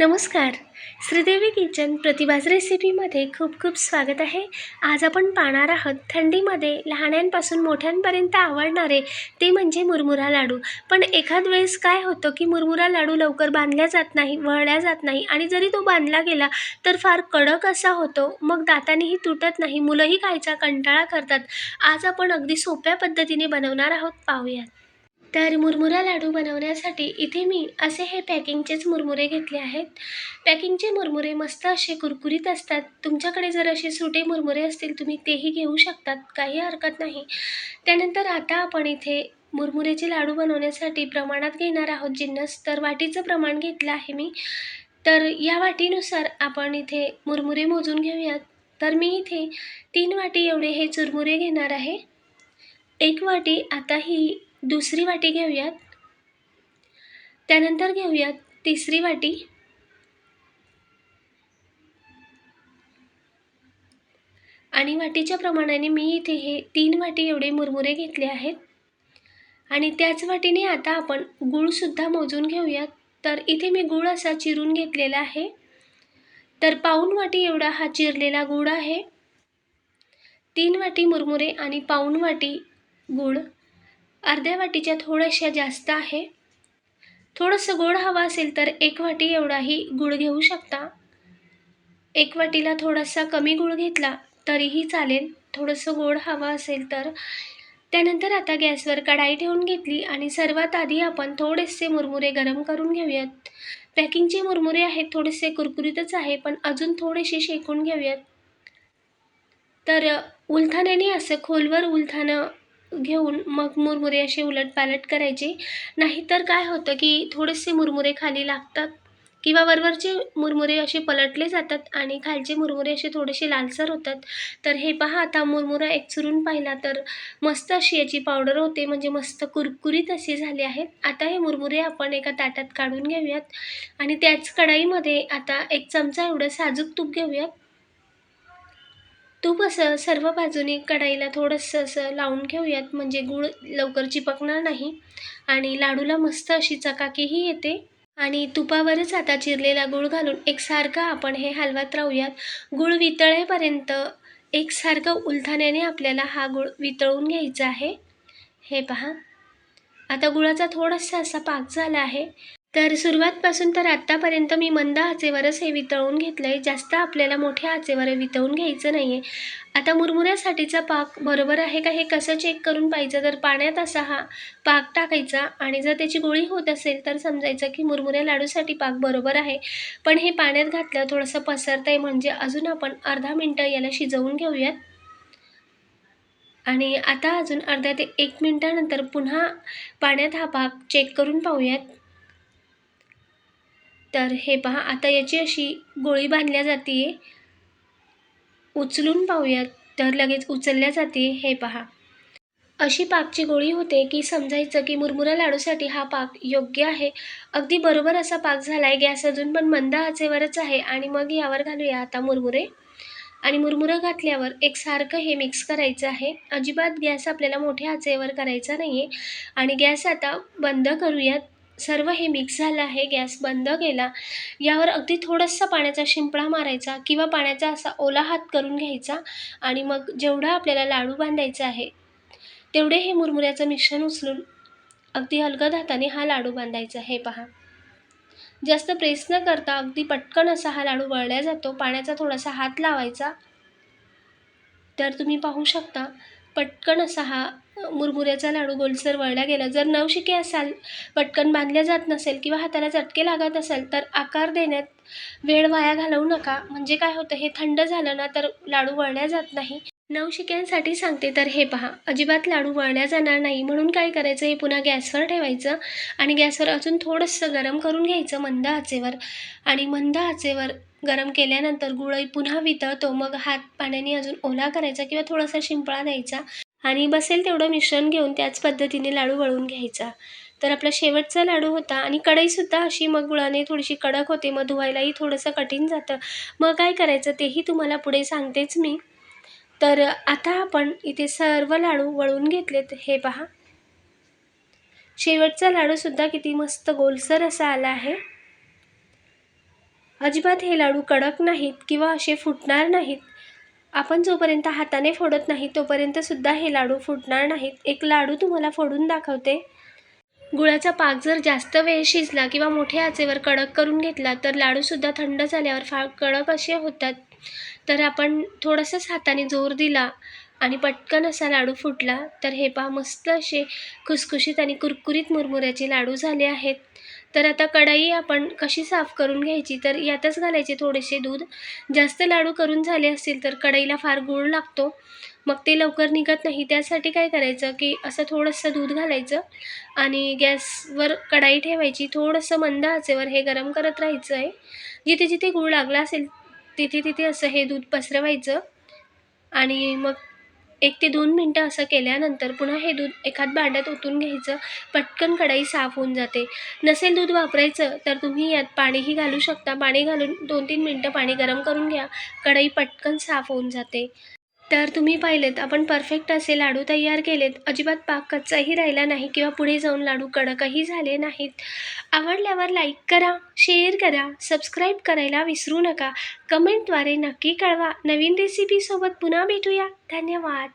नमस्कार. श्रीदेवी किचन प्रतिभाज रेसिपीमध्ये खूप खूप स्वागत आहे. आज आपण पाहणार आहोत थंडीमध्ये लहाण्यांपासून मोठ्यांपर्यंत आवडणारे ते म्हणजे मुरमुरा लाडू. पण एखाद वेळेस काय होतं की मुरमुरा लाडू लवकर बांधल्या जात नाही वळल्या जात नाही आणि जरी तो बांधला गेला तर फार कडक असा होतो. मग दातानेही तुटत नाही मुलंही खायचा कंटाळा करतात. आज आपण अगदी सोप्या पद्धतीने बनवणार आहोत. पाहूयात. तर मुरमुरा लाडू बनवण्यासाठी इथे मी असे हे पॅकिंगचेच मुरमुरे घेतले आहेत. पॅकिंगचे मुरमुरे मस्त असे कुरकुरीत असतात. तुमच्याकडे जर असे सुटे मुरमुरे असतील तुम्ही तेही घेऊ शकतात. काही हरकत नाही. त्यानंतर आता आपण इथे मुरमुरेचे लाडू बनवण्यासाठी प्रमाणात घेणार आहोत. जिन्नस तर वाटीचं प्रमाण घेतलं आहे मी. तर या वाटीनुसार आपण इथे मुरमुरे मोजून घेऊयात. तर मी इथे तीन वाटी एवढे हे चुरमुरे घेणार आहे. एक वाटी आता ही दुसरी वाटी घेऊयात. त्यानंतर घेऊयात तिसरी वाटी. आणि वाटीच्या प्रमाणाने मी इथे हे तीन वाटी एवढे मुरमुरे घेतले आहेत. आणि त्याच वाटीने आता आपण गूळसुद्धा मोजून घेऊयात. तर इथे मी गूळ असा चिरून घेतलेला आहे. तर पाऊण वाटी एवढा हा चिरलेला गूळ आहे. तीन वाटी मुरमुरे आणि पाऊण वाटी गूळ. अर्ध्या वाटीच्या थोड्याशा जास्त आहे. थोडंसं गोड हवं असेल तर एक वाटी एवढाही गूळ घेऊ शकता. एक वाटीला थोडासा कमी गूळ घेतला तरीही चालेल. थोडंसं गोड हवं असेल तर. त्यानंतर आता गॅसवर कढाई ठेवून घेतली आणि सर्वात आधी आपण थोडेसे मुरमुरे गरम करून घेऊयात. पॅकिंगचे मुरमुरे आहेत थोडेसे कुरकुरीतच आहे पण अजून थोडेसे शेकून घेऊयात. तर उलथाण्याने असं खोलवर उलथाणं घेऊन मग मुरमुरे असे उलटपालट करायचे. नाहीतर काय होतं की थोडेसे मुरमुरे खाली लागतात किंवा वरवरचे मुरमुरे असे पलटले जातात आणि खालचे मुरमुरे असे थोडेसे लालसर होतात. तर हे पहा आता मुरमुरा एक चुरून पाहिला तर मस्त अशी याची पावडर होते म्हणजे मस्त कुरकुरीत असे झाले आहेत. आता हे मुरमुरे आपण एका ताटात काढून घेऊयात आणि त्याच कढाईमध्ये आता एक चमचा एवढं साजूक तूप घेऊयात. तूप असं सर्व बाजूने कढाईला थोडंसं असं लावून घेऊयात. म्हणजे गूळ लवकर चिपकणार नाही. आणि लाडूला मस्त अशी चकाकीही येते. आणि तुपावरच आता चिरलेला गूळ घालून एकसारखं आपण हे हलवत राहूयात. गूळ वितळेपर्यंत एकसारखं उलथाण्याने आपल्याला हा गूळ वितळून घ्यायचा आहे. हे पहा. आता गुळाचा थोडासा असा पाक झाला आहे. तर सुरुवातपासून तर आत्तापर्यंत मी मंद आचेवरच हे वितळून घेतलं आहे जास्त आपल्याला मोठ्या आचेवर वितळून घ्यायचं नाही आहे आता मुरमुऱ्यासाठीचा पाक बरोबर आहे का हे कसं चेक करून पाहिजे तर पाण्यात असा हा पाक टाकायचा आणि जर त्याची गोळी होत असेल तर समजायचं की मुरमुऱ्या लाडूसाठी पाक बरोबर आहे. पण हे पाण्यात घातलं थोडंसं पसरतं आहे म्हणजे अजून आपण अर्धा मिनटं याला शिजवून घेऊयात. आणि आता अजून अर्ध्या ते एक मिनटानंतर पुन्हा पाण्यात हा पाक चेक करून पाहूयात. तर हे पहा आता याची अशी गोळी बांधल्या जाते उचलून पाहूयात. तर लगेच उचलल्या जाते हे पहा. अशी पाकची गोळी होते की समजायचं की मुरमुरा लाडूसाठी हा पाक योग्य आहे. अगदी बरोबर असा पाक झाला आहे गॅस अजून पण मंद आचेवरच आहे. आणि मग यावर घालूया आता मुरमुरे. आणि मुरमुरं घातल्यावर एकसारखं हे मिक्स करायचं आहे. अजिबात गॅस आपल्याला मोठ्या आचेवर करायचा नाही आहे आणि गॅस आता बंद करूयात. सर्व हे मिक्स झालं आहे गॅस बंद केला. यावर अगदी थोडासा पाण्याचा शिंपडा मारायचा किंवा पाण्याचा असा ओला हात करून घ्यायचा आणि मग जेवढा आपल्याला लाडू बांधायचा आहे तेवढे हे मुरमुऱ्याचं मिश्रण उचलून अगदी हलकत हाताने हा लाडू बांधायचा हे पहा. जास्त प्रेस न करता अगदी पटकन असा हा लाडू वळल्या जातो. पाण्याचा थोडासा हात लावायचा. तर तुम्ही पाहू शकता पटकन असा हा मुरमुऱ्याचा लाडू गोलसर वळला गेला. जर नवशिके असाल पटकन बांधल्या जात नसेल किंवा हाताला चटके लागत असेल तर आकार देण्यात वेळ वाया घालवू नका. म्हणजे काय होतं हे थंड झालं ना तर लाडू वळल्या जात नाही. नवशिक्यांसाठी सांगते तर हे पहा. अजिबात लाडू वळल्या जाणार नाही. म्हणून काय करायचं हे पुन्हा गॅसवर ठेवायचं आणि गॅसवर अजून थोडंसं गरम करून घ्यायचं मंद आचेवर. आणि मंद आचेवर गरम केल्यानंतर गुळही पुन्हा वितळतो. मग हात पाण्याने अजून ओला करायचा किंवा थोडासा शिंपळा द्यायचा आणि बसेल तेवढं मिश्रण घेऊन त्याच पद्धतीने लाडू वळून घ्यायचा. तर आपला शेवटचा लाडू होता आणि कढईसुद्धा अशी मग गुळाने थोडीशी कडक होते मग धुवायलाही थोडंसं कठीण जातं. मग काय करायचं तेही तुम्हाला पुढे सांगतेच मी. तर आता आपण इथे सर्व लाडू वळून घेतलेत. हे पहा. शेवटचा लाडूसुद्धा किती मस्त गोलसर असा आला आहे. अजिबात हे लाडू कडक नाहीत किंवा असे फुटणार नाहीत. आपण जोपर्यंत हाताने फोडत नाही तोपर्यंतसुद्धा हे लाडू फुटणार नाहीत. एक लाडू तुम्हाला फोडून दाखवते. गुळाचा पाक जर जास्त वेळ शिजला किंवा मोठ्या आचेवर कडक करून घेतला तर लाडूसुद्धा थंड झाल्यावर फार कडक असे होतात. तर आपण थोडंसंच हाताने जोर दिला आणि पटकन असा लाडू फुटला तर हे पहा मस्त असे खुसखुशीत आणि कुरकुरीत मुरमुऱ्याचे लाडू झाले आहेत. तर आता कढाई आपण कशी साफ करून घ्यायची? तर यातच घालायचे थोडेसे दूध. जास्त लाडू करून झाले असतील तर कढईला फार गूळ लागतो. मग ते लवकर निघत नाही. त्यासाठी काय करायचं की असं थोडंसं दूध घालायचं आणि गॅसवर कढाई ठेवायची. थोडंसं मंद आचेवर हे गरम करत राहायचं आहे जिथे जिथे गूळ लागला असेल तिथे तिथे असं हे दूध पसरवायचं. आणि मग एक ते दोन मिनटं असं केल्यानंतर पुन्हा हे दूध एखाद भांड्यात ओतून घ्यायचं. पटकन कढई साफ होऊन जाते. नसेल दूध वापरायचं तर तुम्ही यात पाणीही घालू शकता. पाणी घालून दोन तीन मिनटं पाणी गरम करून घ्या. कढई पटकन साफ होऊन जाते. तर तुम्ही पाहिलेत आपण परफेक्ट असे लाडू तयार केलेत. अजिबात पाक कच्चाही राहिला नाही किंवा पुढे जाऊन लाडू कडकही झाले नाहीत. आवडल्यावर लाईक करा शेअर करा सबस्क्राईब करायला विसरू नका. कमेंटद्वारे नक्की कळवा. नवीन रेसिपीसोबत पुन्हा भेटूया. धन्यवाद.